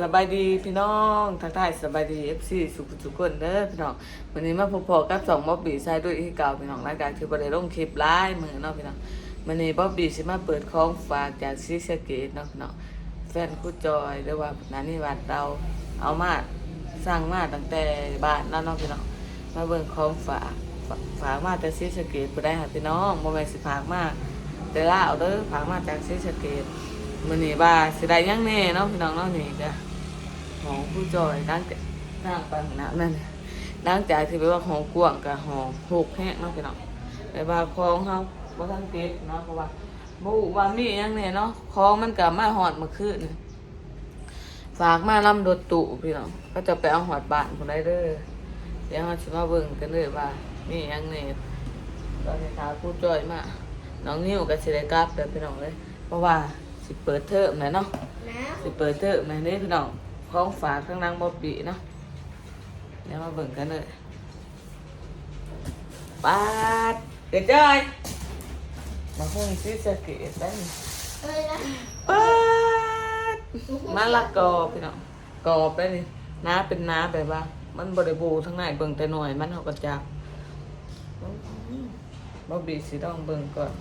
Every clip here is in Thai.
สบายดีพี่น้องทักทายสบายดีเอฟซีสุขสุขคนเด้อพี่น้องวันนี้มาพบพอกับสองบ๊อบบี้ใส่ด้วยที่เก่าพี่น้องรายการคือบริลงคลิปไลฟ์มือเนาะพี่น้องวันนี้บ๊อบบี้สิมาเปิดของฝากจากซีสเกตเนาะพี่น้องแฟนคู่จอยหรือว่านานี่วัดเราเอามาสร้างมาตั้งแต่บ้านแล้วเนาะพี่น้องมาเบิ่งของฝากฝากมาจากซีสเกตบ่ได้ค่ะพี่น้องบ่แม่นสิฝากมาแต่ละเอาเด้อฝากมาจากซีสเกตมื้อนี้ว่าสิได้ยังแน่เนาะพี่น้องเนาะนี่ก็ ของผู้จอยตั้งแต่งไปข้างน้านั่นหลังจากที่ไปว่าของกวางกับของหกแห้งเนาะพี่น้องแต่ว่าของเฮาบ่ทันเก็บเนาะเพราะว่าบ่รู้ว่ามีหยังแน่เนาะของมันก็มาฮอดมื่อคืนฝากมาลำรถตู้พี่น้องก็จะไปเอาฮอดบ้านพุ่นได้เด้อเดี๋ยวเฮาสิมาเบิ่งกันเลยว่ามีหยังแน่ตอนนี้ถาผู้จอยมาน้องนิ้วก็สิได้กลับแล้วพี่น้องเลย เพราะว่าสิเปิดเทอมแล้วเนาะสิเปิดเทอมแล้วนี่พี่น้อง ของฝากข้างล่างบอบบีเนาะเดี๋ยวมาเบิ่งกันเลยปาดเด็กจ้อยมาห้องซิสเกตได้นี่เอ้ยนปาดมะละกอพี่น้องกรอบได้นี่น้าเป็นน้าแบบว่า มันบริบูทั้งในเบิ่งแต่หน่อยมันเขาก็จับบอบบี้สิต้องเบิ่งก่อน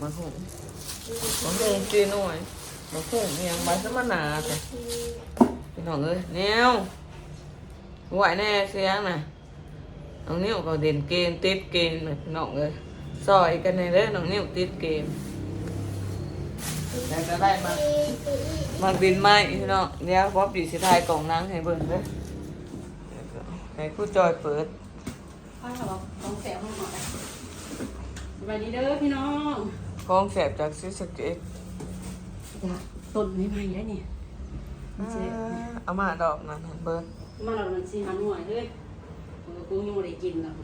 มาห้องมันคงจีหน่อย มันคงเมียงใบสมนาแต่พี่น้องเอ้ยแนวไหวแน่เสียงน่ะน้องนิ้วก็เด่นเกมติดเกมเลยพี่น้องเอ้ยซอยกันในเด้อน้องนิ้วติดเกมแต่ก็ได้มามาบินไม้พี่น้องเดี๋ยวพอปีสิทายกล่องนังให้เบิ่งเด้อแล้วก็ให้ครู่จอยเปิดข้าวเราต้องแสบให้หน่อยสวัสดีเด้อพี่น้องของแสบจากซิสะเกต จ้ะต้นไม่ไหม้แล้วเนี่ยมันสิเอามาดอกนั้นเบิ่งมาเรามันสิหาหน่วยเลยกูยังไม่ได้กินแล้ว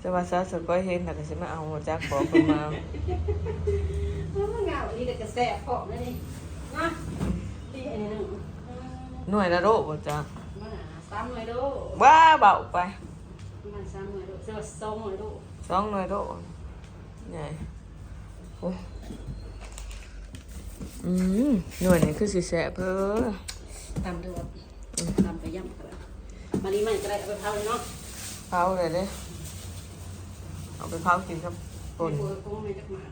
แต่ว่าซาสก็เห็นแต่ก็สิมาเอาจากบอกเพิ่นมาเออเงานี่แต่กระแสบพร้อมแล้วนี่นะดีอันนี้หนึ่งหน่วยละโรบ่จ้ะมาสามหน่วยโดว้าเบาไปมันสามหน่วยโดเสียว่าสองหน่วยโดสองหน่วยโรใหญ่โอ้ อืมหน่วยนี้คือสิแสบเพ้อตำด้วยตำไปย่ำกันมานี้มันก็ได้เอาไปเผาเลยเนาะเผาเลยเด้เอาไปเผากินกับปุ่ป่นนคงไม่จักมา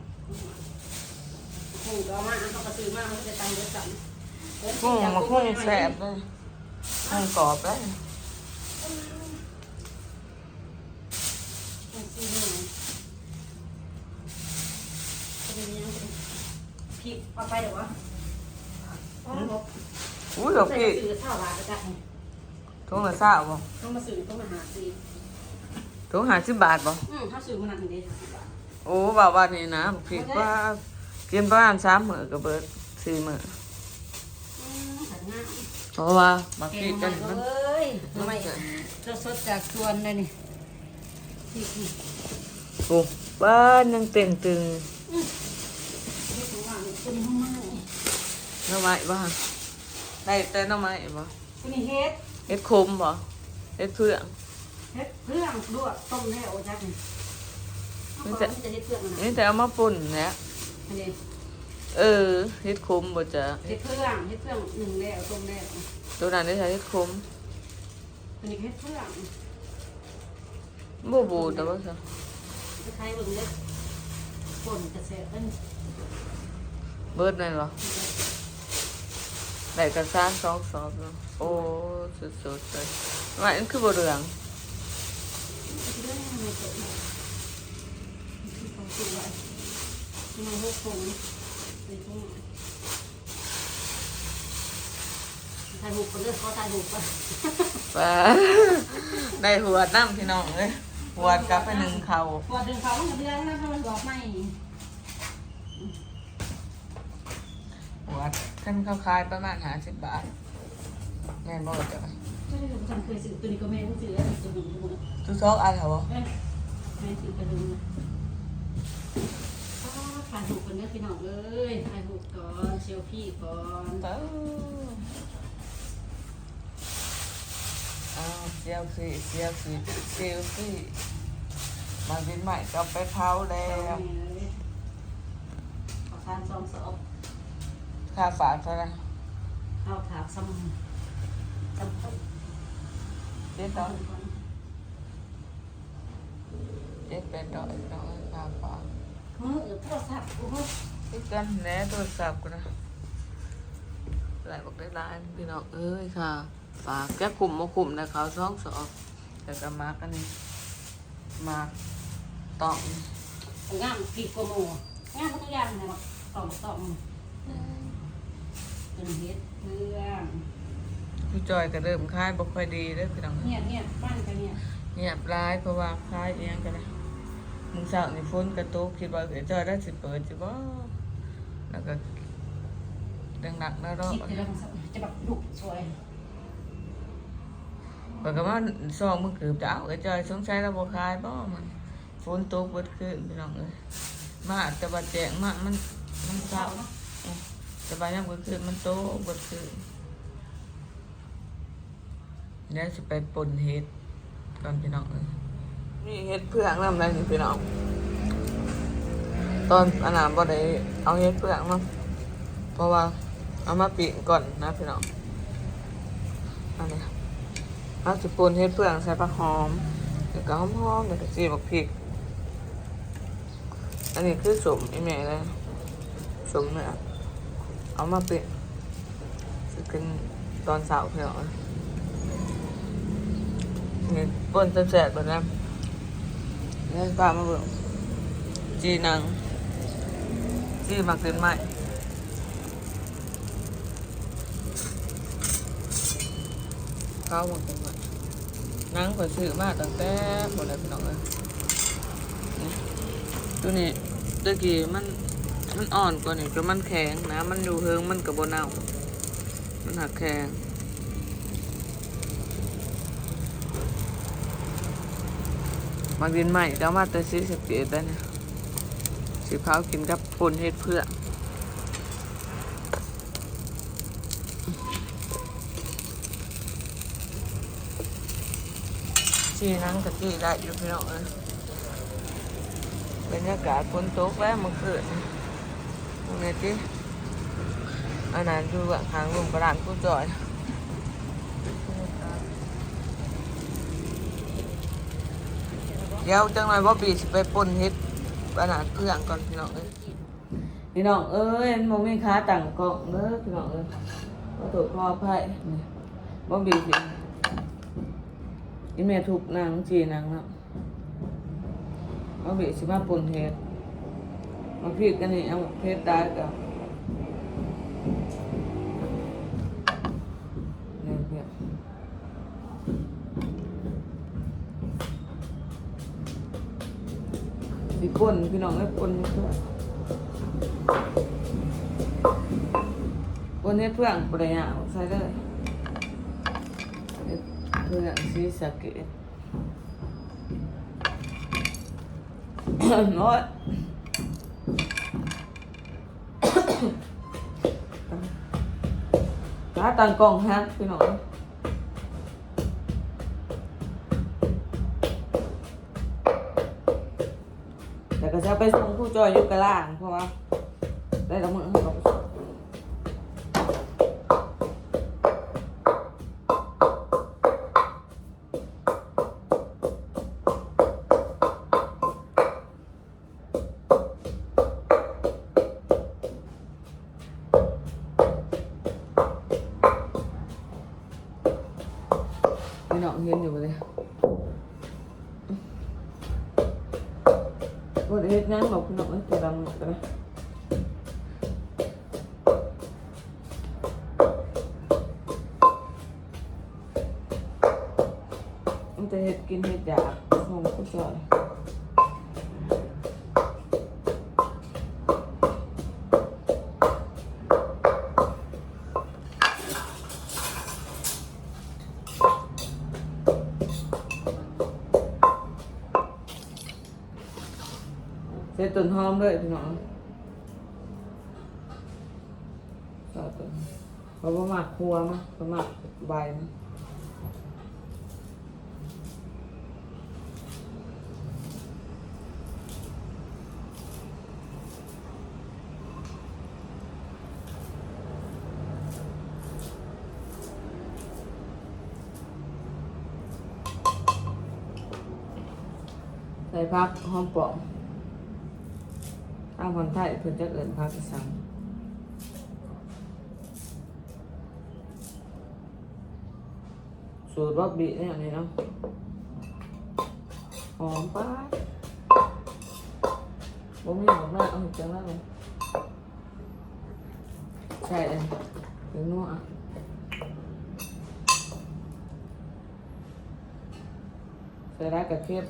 คงก็เอามาเขาก็ซื้อมาเขาจะตำด้วยกันกุ้งมากุ้งแสบเลยกุ้งกรอบเลย พี่เอาไปเดี๋ยววะอุ้ยดอกใส่พี่สื่อเท่าบาทจะถุงละเศร้าบ่ต้องมาสื่อต้องมาหาซื้อถุงห้าสิบบาทบ่อืมถ้าสื่อมันหนักหนึ่งเดียวสิบบาทโอ้บ่าวว่านี่นะบักพริกว่ากินประมาณสามมื้อก็เบิดสี่มื้ออืมขันหน้าเพราะว่าบักแกพริงกใหกัม่นมัน เอ้ยทำไมสดๆจากสวนเลยนี่พี่พี่โอ้บ้านยังเต็งตึงพี่ ของว่าเนี่ยคุณห้องไม้หน้ำไม้บ้างได้แต่หน้ำไม้บ่คุณนี่เฮ็ดเฮ็ดคมบ่เฮ็ดเพื่องเฮ็ดเรื่องลวกต้มแล้วจักนี่มันจะเฮ็ดเรื่องนะนี่แต่เอามาป่นแหละอันนี้เออเฮ็ดคมบ่จ้ะเฮ็ดเรื่องเฮ็ดเรื่องหนึ่งแล้วต้มแล้วตัวนั้นได้ใช้เฮ็ดคมอันนี้เฮ็ดเรื่องบ่บูดแต่ว่าซะคล้ายๆเบิ่งเด้อป่นกระแสเอิ้น เบิดแม่นบ่ได้กันซานสองสอบเนาะโอ้สุดๆเลยว่าอันคือบ่เหลืองเรื่องอะไรเกิดขึ้นของตัวไว้มาหกคงในทุ่งถ่ายหูปกันเด้อขอถ่ายหูปก่อนป้าได้หัวน้ำพี่น้องเอ้ยหัวกลับไปหนึ่งเขากดดึงเขามันเดือนนะถ้ามันบอกไม่ หัวท่านเขาขายประมาณ50บาทแม่นบ่จ้ะไม่ได้ผมทำเคยซื้อตัวนี้ก็แม่ต้องซื้อแล้วตัวนี้ตัวนี้ทุกซอกอันเหรอบ่เอ้ยแม่ซื้อกระดุมนะถ่ายหูปกันเด้อพี่น้องเอ้ยถ่ายหูปก่อนเซลฟี่ก่อนเต้าอ้าวเซียวสิเซียวสิเซียวสิมาบินใหม่ก็ไปเผาแล้แล้ววขอทานซองสอบ อค่าฝากเท่าไหร่เอาถากซ้ำซ้ำต้นเจ็ดดอกเจ็ดแปดดอกดอกค่าฝากมือหรือโทรศัพท์กูเฮ้ยติดกันแหน่โทรศัพท์กูนะหลายบอกได้ร้านพี่น้องเอ้ยค่ะฝากแก้คุมมาคุมนะเขาสองสอบแต่ก็มากันนี่มาต้องงามกี่กว่าหมู่งามทุกอย่างเลยบอกต่อมต่อม เป็นเฮ็ดเพื่อนพี่จอยก็เริ่มคลายบ่ค่อยดีเด้อพี่น้องเนี่ยเนี่ยบ้านกันเนี่ยเงียบร้ายเพราะว่าคลายเองกันนะมึงเศร้านี่ฝนกระตุกคิดว่าเดี๋ยวจอยได้สิเปิดจิบ่แล้วก็ดังหนักนะรอบคิดแต่เรื่องจะแบบดุสวยปกติมันซองมึงเกือบจะเอาไอ้จอยสงสัยแล้วบ่คลายบ่มันฝนตกเบิดคืนพี่น้องเอ้ยมาแต่ว่าแจ้งมามันมันเศร้า เนาะแต่ว่ายังเบิดคืนมันโตเบิดคืนเดี๋ยวสิไปปนเฮ็ดก่อนพี่น้องเอ้ยนี่เฮ็ดเพื่องนำได้นี่พี่น้อง ตอนอานามบ่ได้เอาเฮ็ดเปลือกมาเพราะว่าเอามาปีกก่อนนะพี่น้องอันนี้เอาสิปูนเฮ็ดเปลือกใส่ผักหอมแล้วก็หอมๆแล้วก็จีบักพริก อันนี้คือสมอีแม่เลยสมเนี่ย เอามาเปีกสิกินตอนเช้าพี่น้องนี่ปนแซ่บๆแบบนั้นนี่ป้ามาเบิ่งจีนังที่มากินใหม่ข้าวมากินใหม่นังข่อยซื้อมากตั้งแต่หมดเลยพี่น้องเอ้ยตัวนี้ตะกี้มัน มันอ่อนกว่านี่ก็มันแข็งนะ มันอยู่เฮิงมันกับบเน่ามันหักแข็งมากินใหม่เดี๋ยวมาแต่ซีสเกตได้เนี่ยสีขาวกินกับปนเห็ดเพื่อชีนังกะจีได้อยู่พี่น้องเอ้ยบรรยากาศฝนตกแล้วมื่อคืน ตรงนี้จิอันนั้นดูว่าทางลุงกระดานกูจอยเดี๋ยวจังหน่อยบ่าปีสิไปปนเฮ็ดอันนั้นเพื่องก่อนพี่น้องเอ้ยพี่น้องเอ้ยโมมีค้าต่างกล่องเด้อพี่น้องเอ้ยขอโทษขออภัยนี่บ่บีสิอีแม่ทุกนางจีนางแล้วบ่บีสิมาปนเฮ็ด มาพริกกันนี่เอาเฮ็ดได้ก็นี่เพี่นสิป่นพี่น้องเอ้ยป่นเพื่อวันนี้เพื่อนปริยาใส่เลยเพื่อนสีสะเกตน้อย ตาตังกล้องฮะพี่น้องแต่ก็จะไปส่งผู้จอยอยู่กระล่างเพราะว่าได้ละมือเขา มันจะเฮ็ดกินเฮ็ดอยากส่งผู้จอยใส่ต้นหอมด้วยพี่น้องใส่ต้นเพราะว่มักครัวมั้งเพราะมักใบมั้ง ส่พักหอมปอมทางคนไทยเพิ่นจะเอิ้นพักอีสังสูตรบ๊อบบี้เนี่ยนี่เนาะหอมป้าดบ่มีหอมมากเอาเห็ดจังแล้วเลยใช่เลยถึงนัวอะใส่ได้กระเทียม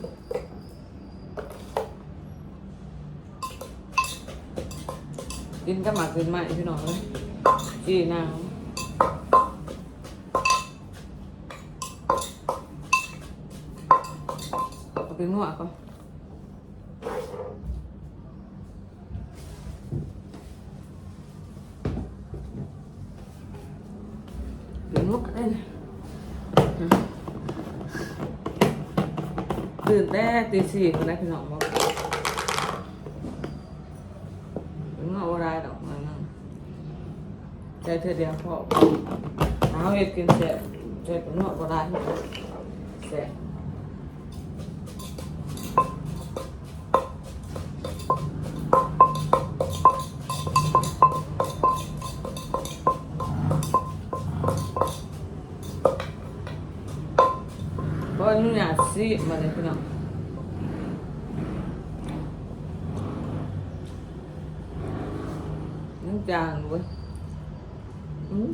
กินก็หมักกินใหม่พี่น้องเลยจีนาวเอาไปนวดก่อนไปนวดได้เลยตื่นแต่ตีสี่คนได้พี่น้องบอกถึงเอาอะไรดอกมันนั่ง ใจเธอเดียวพอเอาเห็ดกินเสร็จเสร็จนวดก็ได้เสร็จ อืม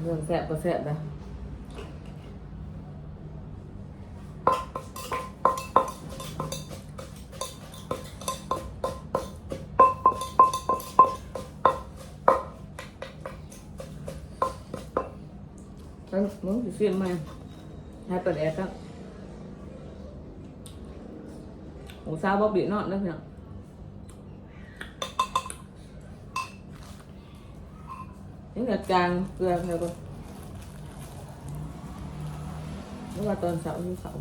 เรื่องแสบก็แสบนะตั้งมึงสิ ซีมาให้เปิดแอร์ตั้งหมูซาบ๊อบบี้นอนนะพี่น้องนี่แบบจางเกลือเลยก่อนนี่ว่าตอนเสาร์ที่เสาร์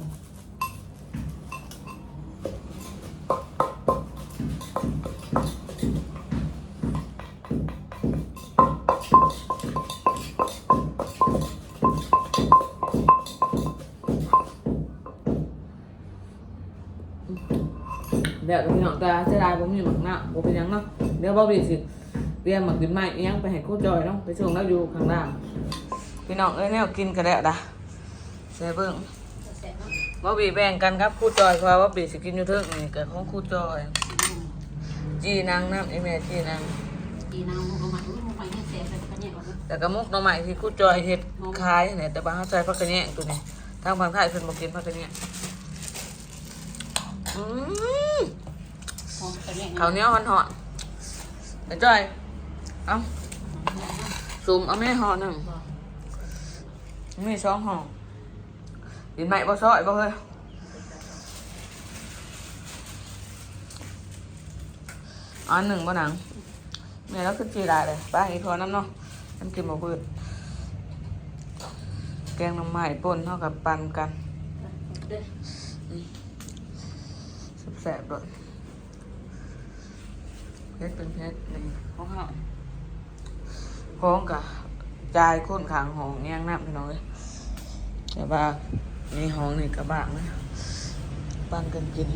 ดี๋ยวพี่น้องตาจะได้ผมมีหมักหน้าผมเป็นยังเนาะเดี๋ยวบ๊อบบี้สิเรียมหมักกินไม้อิหยังไปให้โคจอยเนาะไปส่งแล้วอยู่ข้างล่างพี่น้องเอ้ยแนวกินกันแล้วดะใส่เบิ่งบเนาะบ๊อบบี้แบ่งกันครับคู่จอยเพราะว่าบ๊อบบี้สิกินอยู่เทึ่งนี่เกิดของคู่จอย จีนางน้ำไอแม่จีนางดีนางมุกมาอุ้มุกไปเนี่ยแสบเลยกันเนี่ยแต่กระมุกหน้องใหม่ที่คู่จอยเฮ็ดขายเนี่ยแต่บางเขาใส่ผักกระเนียงตัวนี้ทางบางท่ายเพิ่นบ่กินผักกระเนียงอืม อมกันเนี่ยข้าวเหนียวหอนๆไอ้จอยเอาซุ่มเอาแม่ห่อหนึ่งมีสองห่อกินไหมบ่ซอยบ่เฮ้ยอันหนึ่งบ่หนังแม่แล้วคือจีได้เลยบ้างอีกพอน้ำเนาะน้ำกินบ่พืชแกงหน้ำไม้ป่นเท่ากับปันกันเด้อแสบๆด้วยเพชรเป็นเพชรนี่ของเขาของกะจายค้นขางห้องแย่งน้ำพี่น้องเลยแต่ว่าในห้องนี่กระบางนะปันกันกิน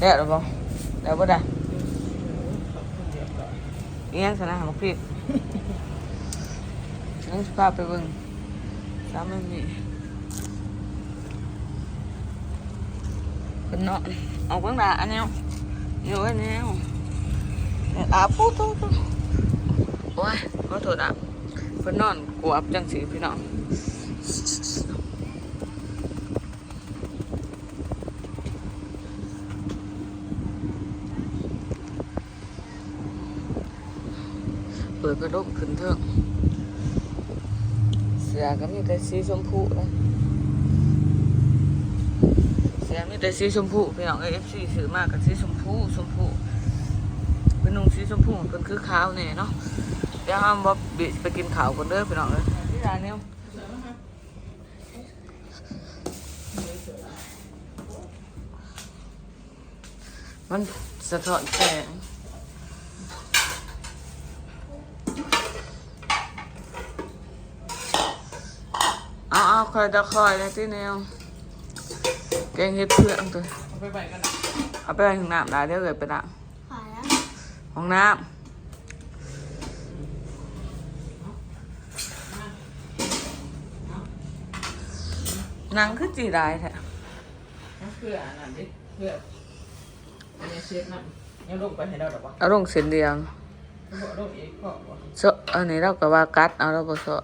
แล้หรือเปล่าแล้วบ่ได้เอียงสนะหมกพริกนั่งสภาพไปเบิ่งสามมันมีเป็นเนาะเอาเบิ่งด่าอันเนี้ ยอยู่อันเนี้ยเนี่ยอาปูตูตูโอ้ยขอโทษอะเพิ่อนนอนกวบจังสีพี่น้องเปิดกระดกขึ้นเถอะเสือก็มีแต่สีชมพูนะ สียมีแต่สีชมพูพี่น้องเอฟซีซื้อมากกับสีชมพูชมพูเป็นนุ่งสีชมพูเป็นคือขาวเนี่ยเนาะเดี๋ยวห้ามว่าบีไปกินข้าวกันเด้อพี่น้องเลยที่ร้านเนี้ยมันสะท้อนแสงเอาเอาคอยตะคอยนะที่เนี้ย แกงเห็ดเพื่องตัวเอาไปใบกันนะเอาไปไว้ห้องน้ำได้เดี๋ยวเกิดไปละขายแล้วห้องน้ำหนังคือจีได้แท้เอาเพื่ออันนั้นดิเพื่ออันนี้เชฟนั่นยังลงไปให้เราหรอวะเอาลงเส้นเดียงเขาบอกลงอีกก็บอกเซาะอันนี้เราก็ว่ากัดเอาเราบ่เซาะ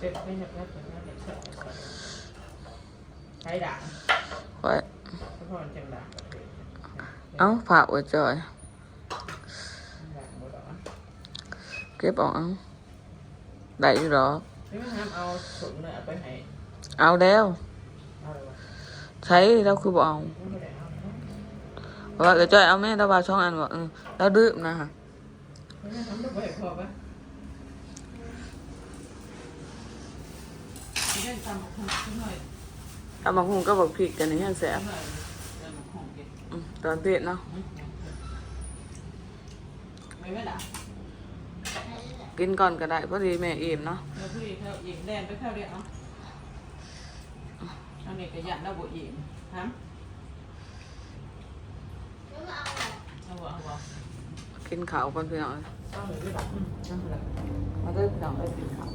เด็ดไม่หยับยับยับยับยับยับใช้ด่างไว้เพราะมันจังด่างเอ้าฝากไว้จ่อย ด่างหมดหรอเก็บออกเอาได้อยู่หรอ นี่มันทำเอาถุงเนื้อไปให้เอาแล้ว เอาเลยวะใช้เราคือบ่เอาไม่ได้เอาเพราะว่าเออจ่อยเอาแม่เราว่าช่องอันว่าเออเราดื้อนะฮะไม่ได้ทำด้วยพอปะไม่ได้ทำทำหน่อย เอามาหุงก็บอกพริกกันนี่ให้แซ่บทำหน่อยเดี๋ยวมันของกินอืมตอนเผ็ดเนาะไม่ไม่ด่ากินก่อนก็ได้พอดีแม่อิ่มเนาะเราพี่เขาอิ่มแดนไปเข้าเดียวเอาเอาเนี่ยกระยันเราบวอิ่มฮะเอาบ่เอาบ่กินข้าวก่อนพี่น้องเอาเลยด้วยหรอเอาเลยมาเด้อพี่น้องได้กินข้าว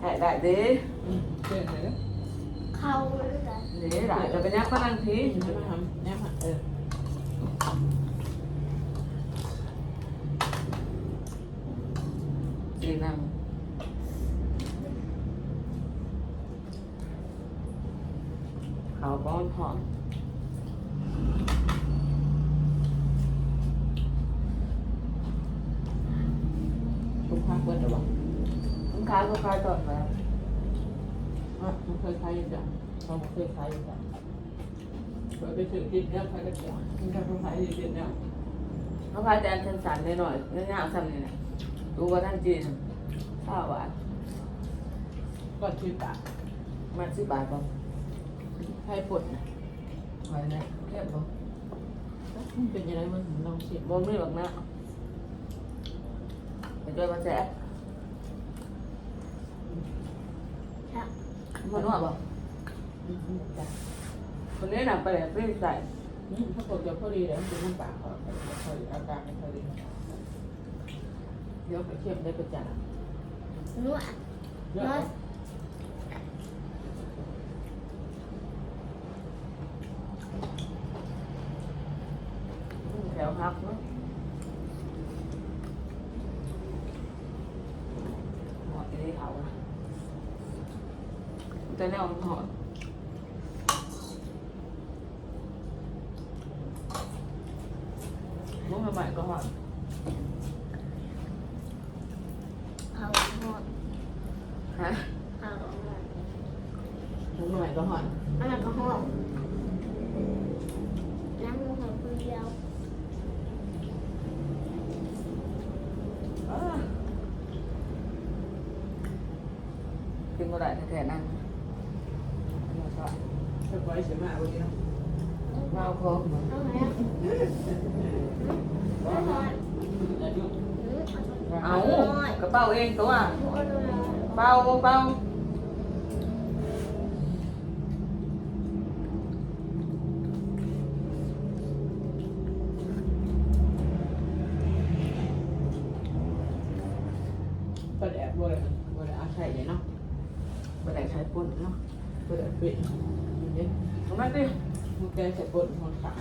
ได้ได้เด้อืม เชิญเลยเข้าเลยจ้ะเด้ได้จะไปนั่งก็นั่งทีนี่มาทำเนี่ยค่ะเออ ดีนั่งข้าวก้อนหอม ทุกภาคเปิดหรอวะ ลูกค้าลูกค้าจอดแล้ว อะมันเคยใช้อยู่จ้ะเราไม่เคยใช้อยู่จ้ะเคย ไปถึงกินเนี่ยใครก็จ้ะมันก็ต้องใช้อยู่กินเนี่ยลูกค้าจะอันชันสันๆหน่อยๆง่ายๆสั่นนี่นะดูว่าท่านจีนข้าวหวานก่อนชื่อตามันสิบบาทป่ะให้ปดนะหอยนะแค่ป่ะมันเป็นยังไงมันลองชิมบ่มีบักนะไปช่วยมาแซ่บครับมันนวดป่ะอืมจ้ะ คนนี้น่ะไปแบบไม่ใส่ถ้าตกจะพอดีเดี๋ยวมันจะน้ำปากเขาพอดีอาการไม่พอดีเดี๋ยวไปเทียบได้ประจานนวดเยอะแถวพักเนาะหอดที่เขานะแต่แนวมันหอดมุ้งใหม่ๆก็หอด เขาหอด ฮะ เขาหอด นิดหน่อยก็หอน อันนั้นก็หอดนั่งลงคนเดียว อ้า กินก็ได้แท้ๆนั่งแล้วก็ถ้าไว้เสียมากวันนี้นะเล่าคอเหมือนเอาไหมอะไม่หอดอายุเอากระเป๋าเองตัวหอดเลยเป้าเป้าเปิดแอบบ่เลยบ่เลยอาศัยเลยเนาะ ไปไหนใช้ปุ่นเนาะเปิดปิดนี่ตรงนั้นดิมันแกใส่ปุ่นหัวขา